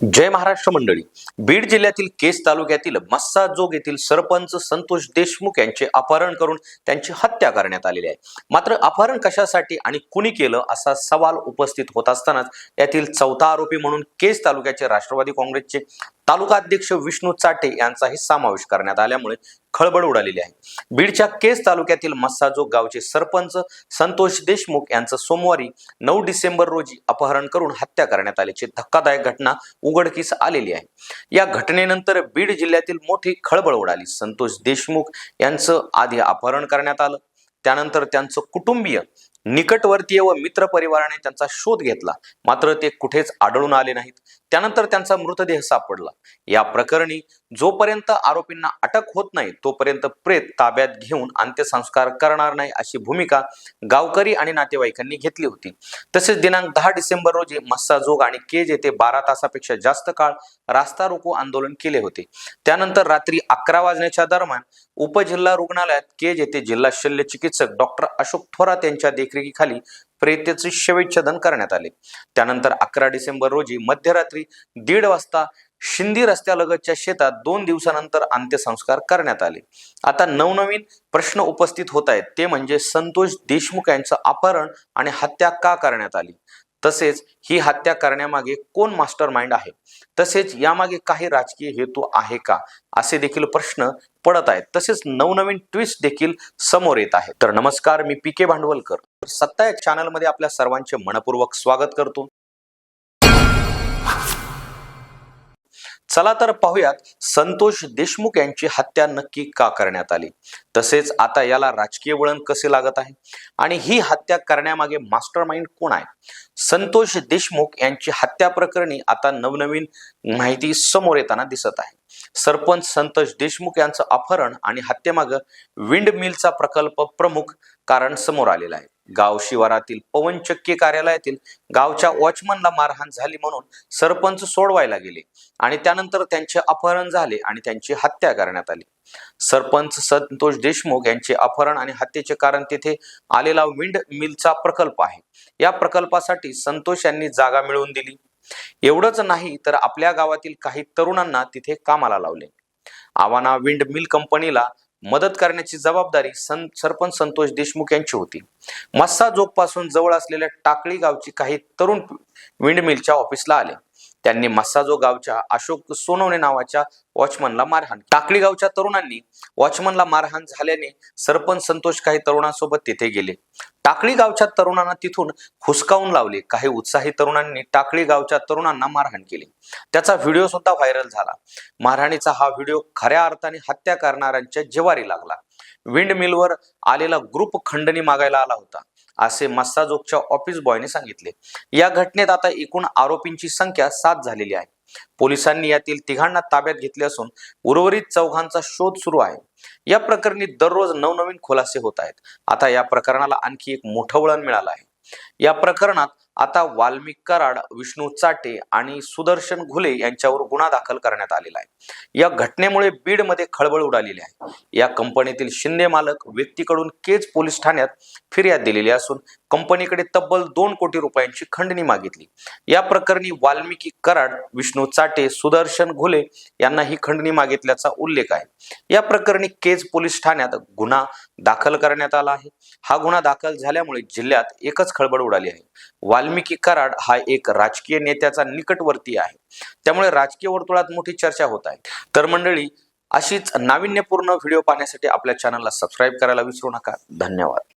जय महाराष्ट्र मंडळी. बीड जिल्ह्यातील केस तालुक्यातील मस्साजोग येथील सरपंच संतोष देशमुख यांचे अपहरण करून त्यांची हत्या करण्यात आलेली आहे. मात्र अपहरण कशासाठी आणि कुणी केलं असा सवाल उपस्थित होत असतानाच यातील चौथा आरोपी म्हणून केस तालुक्याचे राष्ट्रवादी काँग्रेसचे तालुका अध्यक्ष विष्णू चाटे यांचाही समावेश करण्यात आल्यामुळे खळबळ उडालेली आहे. बीडच्या केस तालुक्यातील मस्साजोग गावचे सरपंच संतोष देशमुख यांचं सोमवारी नऊ डिसेंबर रोजी अपहरण करून हत्या करण्यात आल्याची धक्कादायक घटना उघडकीस आलेली आहे. या घटनेनंतर बीड जिल्ह्यातील मोठी खळबळ उडाली. संतोष देशमुख यांचं आधी अपहरण करण्यात आलं. त्यानंतर त्यांचं कुटुंबीय निकटवर्तीय व मित्र परिवाराने त्यांचा शोध घेतला. मात्र ते कुठेच आढळून आले नाहीत. त्यानंतर त्यांचा मृतदेह सापडला. या प्रकरणी जोपर्यंत आरोपींना अटक होत नाही तोपर्यंत प्रेत ताब्यात घेऊन अंत्यसंस्कार करणार नाही अशी भूमिका गावकरी आणि नातेवाईकांनी घेतली होती. तसेच दिनांक दहा डिसेंबर रोजी मस्साजोग आणि केज येथे बारा तासापेक्षा जास्त काळ रास्ता रोको आंदोलन केले होते. त्यानंतर रात्री अकरा वाजण्याच्या दरम्यान उपजिल्हा रुग्णालयात केज येथे जिल्हा शल्य चिकित्सक डॉक्टर अशोक थोरात यांच्या देखरेखीखाली प्रेतेचे शवेच्छेदन करण्यात आले. त्यानंतर अकरा डिसेंबर रोजी मध्यरात्री दीड वाजता शिंदी रस्त्यालगतच्या शेतात दोन दिवसानंतर अंत्यसंस्कार करण्यात आले. आता नवनवीन प्रश्न उपस्थित होत आहेत. ते म्हणजे संतोष देशमुख यांचं अपहरण आणि हत्या का करण्यात आली? तसेच ही हत्या करण्यामागे कोण मास्टर माइंड आहे? तसेच यामागे काही राजकीय हेतू आहे का? असे देखील प्रश्न पडत आहेत. तसेच नवनवीन ट्विस्ट देखील समोर येत आहेत तर नमस्कार मी पी के भांडवलकर. सत्ता या चॅनलमध्ये आपल्या सर्वांचे मनपूर्वक स्वागत करतो. चला तर पाहूयात संतोष देशमुख यांची हत्या नक्की का करण्यात आली? तसेच आता याला राजकीय वळण कसे लागत आहे? आणि ही हत्या करण्यामागे मास्टर माइंड कोण आहे? संतोष देशमुख यांची हत्या प्रकरणी आता नवनवीन माहिती समोर येताना दिसत आहे. सरपंच संतोष देशमुख यांचं अपहरण आणि हत्येमागं विंड मिलचा प्रकल्प प्रमुख कारण समोर आलेला आहे. गाव शिवारातील पवनचक्की कार्यालयातील गावच्या वॉचमनला मारहाण झाली म्हणून सरपंच सोडवायला गेले आणि त्यानंतर त्यांचे अपहरण झाले आणि त्यांची हत्या करण्यात आली. सरपंच संतोष देशमुख यांचे अपहरण आणि हत्येचे कारण तिथे आलेला विंड मिलचा प्रकल्प आहे. या प्रकल्पासाठी संतोष यांनी जागा मिळवून दिली. एवढंच नाही तर आपल्या गावातील काही तरुणांना तिथे कामाला लावले. आवाना विंड मिल कंपनीला मदत करण्याची जबाबदारी सं सरपंच संतोष देशमुख यांची होती. मस्सा जोगपासून जवळ असलेल्या टाकळी गावची काही तरुण विंडमिलच्या ऑफिसला आले. त्यांनी मस्साजो गावच्या अशोक सोनवणे नावाच्या वॉचमनला मारहाण. टाकळी गावच्या तरुणांनी वॉचमनला मारहाण झाल्याने सरपंच संतोष काही तरुणांसोबत तिथे गेले. टाकळी गावच्या तरुणांना तिथून हुसकावून लावले. काही उत्साही तरुणांनी टाकळी गावच्या तरुणांना मारहाण केली. त्याचा व्हिडिओ सुद्धा व्हायरल झाला. मारहाणीचा हा व्हिडिओ खऱ्या अर्थाने हत्या करणाऱ्यांच्या जिवारी लागला. विंड मिलवर आलेला ग्रुप खंडणी मागायला आला होता. असे मस्साजोगच्या ऑफिस बॉयने सांगितले. या घटनेत आता एकूण आरोपींची संख्या सात झालेली आहे. पोलिसांनी यातील तिघांना ताब्यात घेतले असून उर्वरित चौघांचा शोध सुरू आहे. या प्रकरणी दररोज नवनवीन खुलासे होत आहेत. आता या प्रकरणाला आणखी एक मोठं वळण मिळालं आहे. या प्रकरणात आता वाल्मिक कराड विष्णू चाटे आणि सुदर्शन घुले यांच्यावर गुन्हा दाखल करण्यात आलेला आहे. या घटनेमुळे बीडमध्ये खळबळ उडालेली आहे. या कंपनीतील शिंदे मालक व्यक्तीकडून केज पोलीस ठाण्यात फिर्याद दिलेली असून कंपनीकडे तब्बल दोन कोटी रुपयांची खंडणी मागितली. या प्रकरणी वाल्मिकी कराड विष्णू चाटे सुदर्शन घुले यांना ही खंडणी मागितल्याचा उल्लेख आहे. या प्रकरणी केज पोलीस ठाण्यात गुन्हा दाखल करण्यात आला आहे. हा गुन्हा दाखल झाल्यामुळे जिल्ह्यात एकच खळबळ उडाली आहे. वाल्मिकी कराड हा एक राजकीय नेत्याचा निकटवर्ती आहे. त्यामुळे राजकीय वर्तुळात मोठी चर्चा होत आहे. तर मंडळी अशीच नाविन्यपूर्ण व्हिडिओ पाहण्यासाठी आपल्या चॅनलला सबस्क्राईब करायला विसरू नका. धन्यवाद.